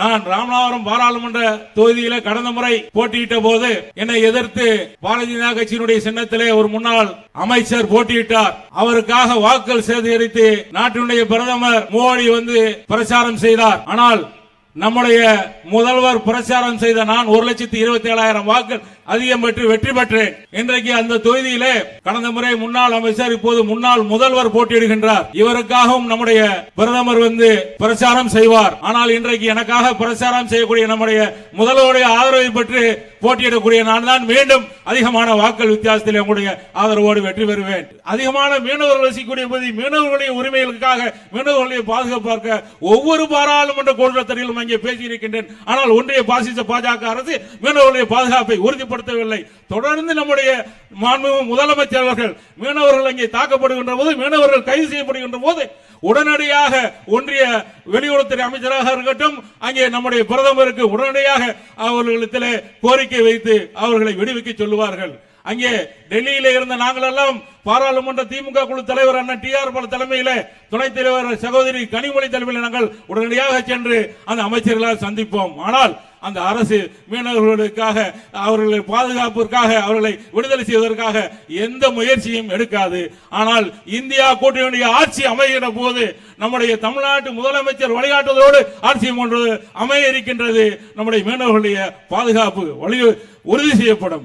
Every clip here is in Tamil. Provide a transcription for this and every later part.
நான் ராமநாதபுரம் பாராளுமன்ற தொகுதியில கடந்த முறை போட்டியிட்ட போது என்னை எதிர்த்து பாரதிய ஜனதா கட்சியினுடைய சின்னத்திலே ஒரு முன்னாள் அமைச்சர் போட்டியிட்டார். அவருக்காக வாக்குகள் சேகரித்து நாட்டினுடைய பிரதமர் மோடி வந்து பிரச்சாரம் செய்தார். ஆனால் நம்முடைய முதல்வர் பிரச்சாரம் செய்த நான் ஒரு லட்சத்தி இருபத்தி ஏழாயிரம் வாக்கள் அதிகம் பெற்று வெற்றி பெற்றேன். இன்றைக்கு அந்த தொகுதியிலே கடந்த முறை முன்னாள் அமைச்சர் இப்போது முன்னாள் முதல்வர் போட்டியிடுகின்றார். இவருக்காகவும் நம்முடைய பிரதமர் வந்து பிரச்சாரம் செய்வார். ஆனால் இன்றைக்கு எனக்காக பிரச்சாரம் செய்யக்கூடிய நம்முடைய முதல்வருடைய ஆதரவை பெற்று போட்டியிடக்கூடிய நான் தான் மீண்டும் அதிகமான வாக்கள் வித்தியாசத்தில் உங்களுடைய ஆதரவோடு வெற்றி பெறுவேன். அதிகமான மீனவர்கள் வசிக்கக்கூடிய பகுதி மீனவர்களுடைய உரிமைகளுக்காக மீனவர்களுடைய பாதுகாப்பாக ஒவ்வொரு பாராளுமன்ற கூட்டத்திலும் அங்கே பேசியிருக்கின்றேன். ஆனால் ஒன்றிய பாசிச பாஜக அரசு மீனவர்களுடைய பாதுகாப்பை உறுதிப்படுத்தவில்லை. தொடர்ந்து நம்முடைய மாண்பு முதலமைச்சர் அவர்கள் மீனவர்கள் அங்கே தாக்கப்படுகின்ற போது மீனவர்கள் கைது செய்யப்படுகின்ற போது உடனடியாக ஒன்றிய வெளியுறவுத்துறை அமைச்சராக இருக்கட்டும் அங்கே நம்முடைய பிரதமருக்கு உடனடியாக அவர்களிடத்திலே கோரிக்கை வைத்து அவர்களை விடுவிக்க சொல்லுவார்கள். அங்கே டெல்லியில இருந்த நாங்கள் எல்லாம் பாராளுமன்ற திமுக குழு தலைவர் அண்ணன் டி ஆர் பால் தலைமையில துணைத் தலைவர் சகோதரி கனிமொழி தலைமையில் நாங்கள் உடனடியாக சென்று அந்த அமைச்சர்களால் சந்திப்போம். ஆனால் அந்த அரசு மீனவர்களுக்காக அவர்களை பாதுகாப்பிற்காக அவர்களை விடுதலை செய்வதற்காக எந்த முயற்சியும் எடுக்காது. ஆனால் இந்தியா கூட்டணியுடைய ஆட்சி அமைகிற போது நம்முடைய தமிழ்நாட்டு முதலமைச்சர் வழிகாட்டுவதோடு ஆட்சி ஒன்று அமைய இருக்கின்றது. நம்முடைய மீனவர்களுடைய பாதுகாப்பு வழி உறுதி செய்யப்படும்.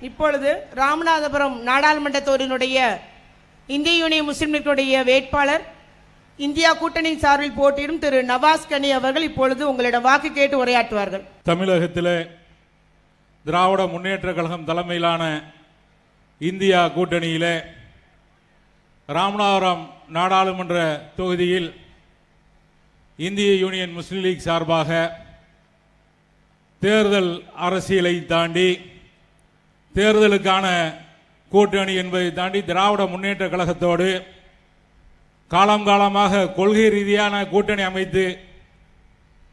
இப்பொழுது ராமநாதபுரம் நாடாளுமன்ற தொகுதியினுடைய இந்திய யூனியன் முஸ்லிம் வேட்பாளர் இந்தியா கூட்டணியின் சார்பில் போட்டியிடும் திரு நவாஸ் கனி அவர்கள் இப்பொழுது உங்களிடம் வாக்கு கேட்டு உரையாற்றுவார்கள். தமிழகத்தில் திராவிட முன்னேற்ற கழகம் தலைமையிலான இந்தியா கூட்டணியில் ராமநாதபுரம் நாடாளுமன்ற தொகுதியில் இந்திய யூனியன் முஸ்லீம் லீக் சார்பாக தேர்தல் அரசியலை தாண்டி தேர்தலுக்கான கூட்டணி என்பதை தாண்டி திராவிட முன்னேற்ற கழகத்தோடு காலம் காலமாக கொள்கை ரீதியான கூட்டணி அமைத்து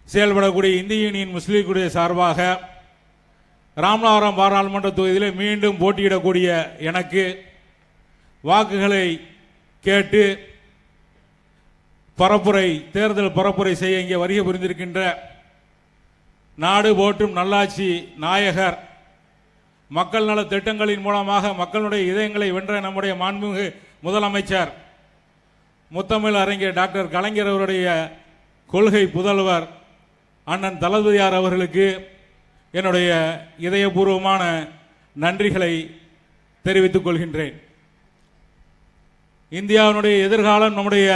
செயல்படக்கூடிய இந்திய யூனியன் முஸ்லீம் லீக்குடைய சார்பாக ராமநாதபுரம் பாராளுமன்ற தொகுதியில் மீண்டும் போட்டியிடக்கூடிய எனக்கு வாக்குகளை கேட்டு பரப்புரை தேர்தல் பரப்புரை செய்ய இங்கே வருகை புரிந்திருக்கின்ற நாடு போற்றும் நல்லாட்சி நாயகர் மக்கள் நல திட்டங்களின் மூலமாக மக்களுடைய இதயங்களை வென்ற நம்முடைய மாண்புமிகு முதலமைச்சர் முத்தமிழ் அறிஞர் டாக்டர் கலைஞர் அவருடைய கொள்கை புதல்வர் அண்ணன் தளபதியார் அவர்களுக்கு என்னுடைய இதயபூர்வமான நன்றிகளை தெரிவித்துக் கொள்கின்றேன். இந்தியாவினுடைய எதிர்காலம் நம்முடைய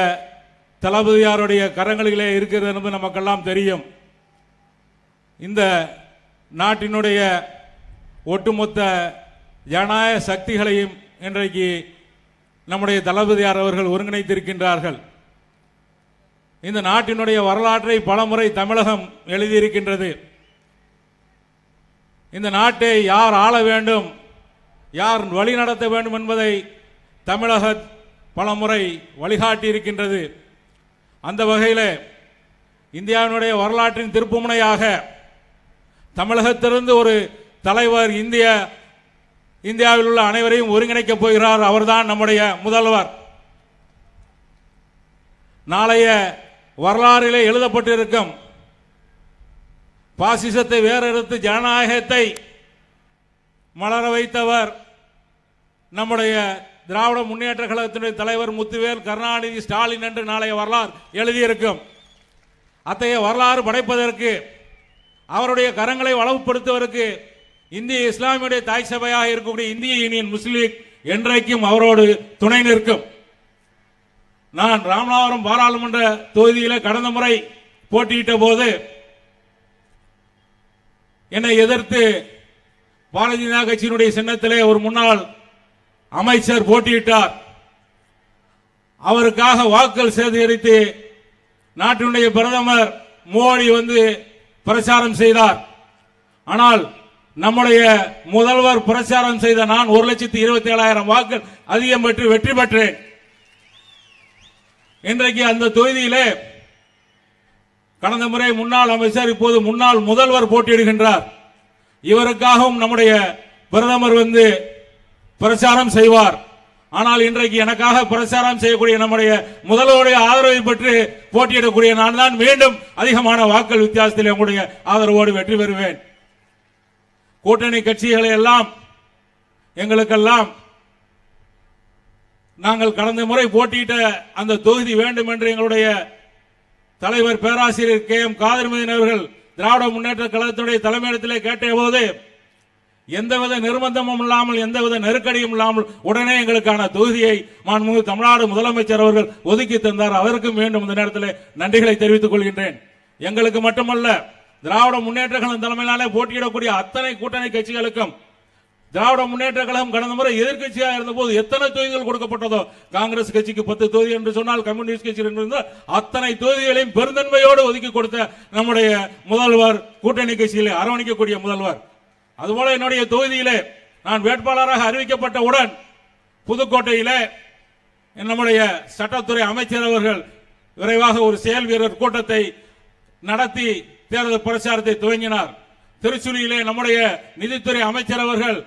தளபதியாருடைய கரங்களிலே இருக்கிறது என்பது நமக்கெல்லாம் தெரியும். இந்த நாட்டினுடைய ஒட்டுமொத்த ஜனநாயக சக்திகளையும் இன்றைக்கு நம்முடைய தளபதியார் அவர்கள் ஒருங்கிணைத்திருக்கின்றார்கள். இந்த நாட்டினுடைய வரலாற்றை பலமுறை தமிழகம் எழுதியிருக்கின்றது. இந்த நாட்டை யார் ஆள வேண்டும் யார் வழி நடத்த வேண்டும் என்பதை தமிழக பலமுறை வழிகாட்டி இருக்கின்றது அந்த வகையில் இந்தியாவினுடைய வரலாற்றின் திருப்புமுனையாக தமிழகத்திலிருந்து ஒரு தலைவர் இந்திய இந்தியாவில் உள்ள அனைவரையும் ஒருங்கிணைக்கப் போகிறார். அவர்தான் நம்முடைய முதல்வர். நாளைய வரலாறிலே எழுதப்பட்டிருக்கும் பாசிசத்தை வேறெடுத்து ஜனநாயகத்தை மலர வைத்தவர் நம்முடைய திராவிட முன்னேற்ற கழகத்தினுடைய தலைவர் முத்துவேல் கருணாநிதி ஸ்டாலின் என்று நாளைய வரலாறு எழுதியிருக்கும். அத்தகைய வரலாறு படைப்பதற்கு அவருடைய கரங்களை வளவுப்படுத்துவதற்கு இந்திய இஸ்லாமியுடைய தாய் சபையாக இருக்கக்கூடிய இந்திய யூனியன் முஸ்லீம் லீக் என்றைக்கும் அவரோடு துணை நிற்கும். நான் ராமநாதபுரம் பாராளுமன்ற தொகுதியில் கடந்த முறை போட்டியிட்ட போது என்னை எதிர்த்து பாரதிய ஜனதா கட்சியினுடைய சின்னத்திலே ஒரு முன்னாள் அமைச்சர் போட்டியிட்டார். அவருக்காக வாக்குகள் சேகரித்து நாட்டினுடைய பிரதமர் மோடி வந்து பிரச்சாரம் செய்தார். ஆனால் நம்முடைய முதல்வர் பிரச்சாரம் செய்த நான் ஒரு லட்சத்தி இருபத்தி ஏழாயிரம் வாக்குகள் அதிகம் பெற்று வெற்றி பெற்றேன். இன்றைக்கு அந்த தொகுதியிலே கடந்த முறை முன்னாள் அமைச்சர் இப்போது முன்னாள் முதல்வர் போட்டியிடுகின்றார். இவருக்காகவும் நம்முடைய பிரதமர் வந்து பிரச்சாரம் செய்வார். ஆனால் இன்றைக்கு எனக்காக பிரச்சாரம் செய்யக்கூடிய நம்முடைய முதல்வருடைய ஆதரவை பெற்று போட்டியிடக்கூடிய நான் தான் மீண்டும் அதிகமான வாக்கள் வித்தியாசத்தில் உங்களுடைய ஆதரவோடு வெற்றி பெறுவேன். கூட்டணி கட்சிகளை எல்லாம் எங்களுக்கெல்லாம் நாங்கள் கடந்த முறை போட்டியிட்ட அந்த தொகுதி வேண்டும் என்று எங்களுடைய தலைவர் பேராசிரியர் கே எம் காதர்மதின் அவர்கள் திராவிட முன்னேற்ற கழகத்துடைய தலைமையிடத்திலே கேட்ட போது எந்தவித நிர்பந்தமும் இல்லாமல் எந்தவித நெருக்கடியும் இல்லாமல் உடனே எங்களுக்கான தொகுதியை மாண்புமிகு தமிழ்நாடு முதலமைச்சர் அவர்கள் ஒதுக்கி தந்தார். அவருக்கும் மீண்டும் இந்த நேரத்தில் நன்றிகளை தெரிவித்துக் கொள்கின்றேன். எங்களுக்கு மட்டுமல்ல திராவிட முன்னேற்ற கழகம் தலைமையிலாலே போட்டியிடக்கூடிய அத்தனை கூட்டணி கட்சிகளுக்கும் திராவிட முன்னேற்ற கழகம் கடந்த முறை எதிர்க்கட்சியாக இருந்தபோது எத்தனை தொகுதிகள் கொடுக்கப்பட்டதோ காங்கிரஸ் கட்சிக்கு பத்து தொகுதி என்று சொன்னால் கம்யூனிஸ்ட் கட்சி என்று அத்தனை தொகுதிகளையும் பெருந்தன்மையோடு ஒதுக்கி கொடுத்த நம்முடைய முதல்வர் கூட்டணி கட்சியிலே அரவணைக்கக்கூடிய முதல்வர். அதுபோல என்னுடைய தொகுதியிலே நான் வேட்பாளராக அறிவிக்கப்பட்டவுடன் புதுக்கோட்டையிலே நம்முடைய சட்டத்துறை அமைச்சர் அவர்கள் விரைவாக ஒரு செயல் வீரர் கூட்டத்தை நடத்தி தேர்தல் பிரச்சாரத்தை துவங்கினார். திருச்சுழியிலே நம்முடைய நிதித்துறை அமைச்சர் அவர்கள்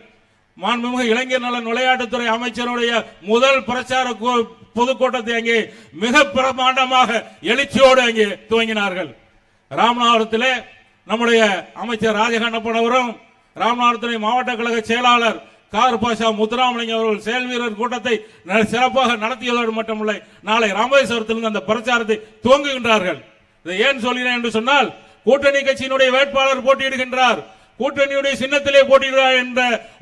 மாண்புமிகு இளைஞர் நலன் விளையாட்டுத்துறை அமைச்சருடைய முதல் பிரச்சார கூ- பொதுக்கூட்டத்தை அங்கே மிக பிரமாண்டமாக எழுச்சியோடு அங்கே துவங்கினார்கள். ராமநாதபுரத்திலே நம்முடைய அமைச்சர் ராஜகண்ணப்பன் அவரும் ராமநாதபுரத்துறை மாவட்ட கழக செயலாளர் கார் பாஷா முத்துராமலிங்கம் அவர்கள் செயல் வீரர் கூட்டத்தை ந- சிறப்பாக நடத்தியதோடு மட்டுமில்லை நாளை ராமேஸ்வரத்திலிருந்து அந்த பிரச்சாரத்தை துவங்குகின்றார்கள். இதை ஏன் சொல்கிறேன் என்று சொன்னால் கூட்டணி கட்சியினுடைய வேட்பாளர் போட்டியிடுகின்றார். கூட்டணியுடைய சின்னத்திலே போட்டியிடுவார் என்ற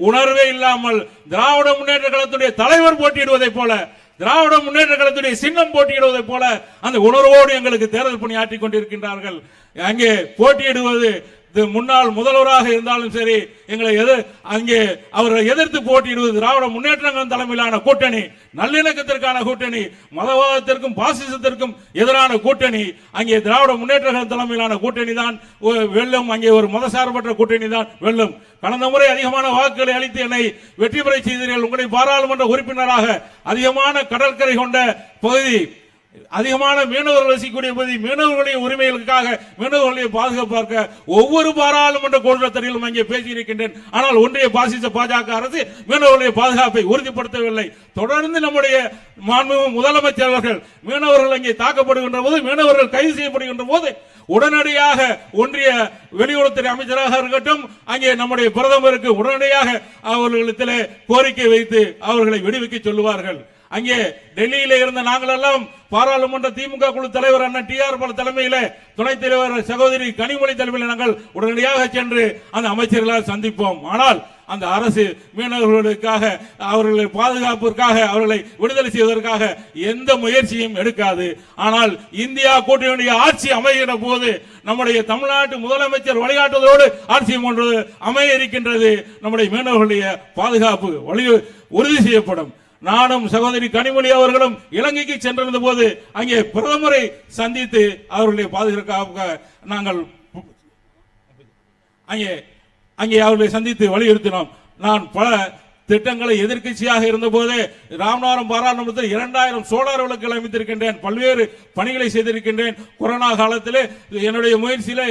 உணர்வே இல்லாமல் திராவிட முன்னேற்ற கழகத்துடைய தலைவர் போட்டியிடுவதைப் போல திராவிட முன்னேற்ற கழகத்துடைய சின்னம் போட்டியிடுவதைப் போல அந்த உணர்வோடு எங்களுக்கு தேர்தல் பணி ஆற்றிக் கொண்டிருக்கின்றார்கள். அங்கே போட்டியிடுவது முன்னாள் முதல்வராக இருந்தாலும் சரி எங்களை எது அங்கே அவரை எதிர்த்து போட்டியிடுவது திராவிட முன்னேற்றங்கள் தலைமையிலான கூட்டணி நல்லிணக்கத்திற்கான கூட்டணி மதவாதத்திற்கும் பாசிசத்திற்கும் எதிரான கூட்டணி அங்கே திராவிட முன்னேற்ற தலைமையிலான கூட்டணி தான் வெல்லும். அங்கே ஒரு மதசார்பற்ற கூட்டணி தான் வெல்லும். கடந்த முறை அதிகமான வாக்குகளை அளித்து என்னை வெற்றி பெற செய்தீர்கள். உங்களுடைய பாராளுமன்ற உறுப்பினராக அதிகமான கடற்கரை கொண்ட பகுதி அதிகமான மீனவர்கள் வசிக்கக்கூடிய பகுதி மீனவர்களுடைய உரிமைகளுக்காக மீனவர்களை பாதுகாப்பாக ஒவ்வொரு பாராளுமன்ற கூட்டத்திலும் அங்கே பேசியிருக்கின்றேன். ஆனால் ஒன்றிய பாசிச பாஜக அரசு மீனவர்களுடைய பாதுகாப்பை உறுதிப்படுத்தவில்லை. தொடர்ந்து நம்முடைய மாண்புமிகு முதலமைச்சர் அவர்கள் மீனவர்கள் அங்கே தாக்கப்படுகின்ற போது மீனவர்கள் கைது செய்யப்படுகின்ற போது உடனடியாக ஒன்றிய வெளியுறவுத்துறை அமைச்சராக இருக்கட்டும் அங்கே நம்முடைய பிரதமருக்கு உடனடியாக அவர்களிடத்திலே கோரிக்கை வைத்து அவர்களை விடுவிக்க சொல்லுவார்கள். அங்கே டெல்லியில இருந்த நாங்கள் எல்லாம் பாராளுமன்ற திமுக குழு தலைவர் அண்ணன் டி ஆர் பால் தலைமையில துணைத் தலைவர் சகோதரி கனிமொழி தலைமையில் நாங்கள் உடனடியாக சென்று அந்த அமைச்சர்களால் சந்திப்போம். ஆனால் அந்த அரசு மீனவர்களுக்காக அவர்களை பாதுகாப்பிற்காக அவர்களை விடுதலை செய்வதற்காக எந்த முயற்சியும் எடுக்காது. ஆனால் இந்தியா கூட்டணியுடைய ஆட்சி அமைகிற போது நம்முடைய தமிழ்நாட்டு முதலமைச்சர் வழிகாட்டுவதோடு ஆட்சி ஒன்று அமைய இருக்கின்றது. நம்முடைய மீனவர்களுடைய பாதுகாப்பு வழி உறுதி செய்யப்படும். நானும் சகோதரி கனிமொழி அவர்களும் இலங்கைக்கு சென்றிருந்த போது அங்கே பிரதமரை சந்தித்து அவர்களுடைய பாதுகாப்பாக நாங்கள் அங்கே அங்கே அவர்களை சந்தித்து வலியுறுத்தினோம். நான் பல திட்டங்களை எதிர்க்கட்சியாக இருந்தபோது ராமநாதபுரம் பாராளுமன்றத்தில் இரண்டாயிரம் சோலார் விளக்குகள் அமைத்திருக்கின்றேன் பல்வேறு பணிகளை செய்திருக்கின்றேன். கொரோனா காலத்தில் என்னுடைய முயற்சியில்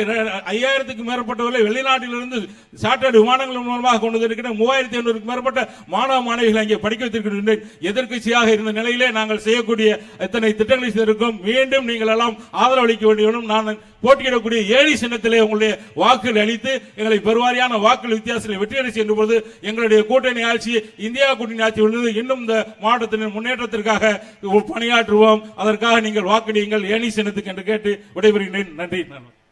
ஐயாயிரத்துக்கு மேற்பட்டவர்களை வெளிநாட்டிலிருந்து சார்ட்டர்டு விமானங்கள் மூலமாக கொண்டு வந்திருக்கின்றன. மூவாயிரத்தி ஐநூறுக்கு மேற்பட்ட மாணவ மாணவிகளை அங்கே படிக்க வைத்திருக்கின்றேன். எதிர்க்கட்சியாக இருந்த நிலையிலே நாங்கள் செய்யக்கூடிய இத்தனை திட்டங்களை செய்திருக்கோம் மீண்டும் நீங்கள் எல்லாம் ஆதரவு அளிக்க வேண்டும் நான் போட்டியிடக்கூடிய ஏழி சின்னத்திலே உங்களுடைய வாக்குகள் அளித்து எங்களை பெருவாரியான வாக்குகள் வித்தியாசத்தில் வெற்றியடை சென்ற பொழுது எங்களுடைய கூட்டணி ஆட்சி இந்தியா கூட்டணி ஆட்சி உள்ளது இன்னும் இந்த மாவட்டத்தின் முன்னேற்றத்திற்காக பணியாற்றுவோம். அதற்காக நீங்கள் வாக்களியுங்கள். ஏணி சின்னத்துக்கு என்று கேட்டு விடைபெறுகிறேன். நன்றி.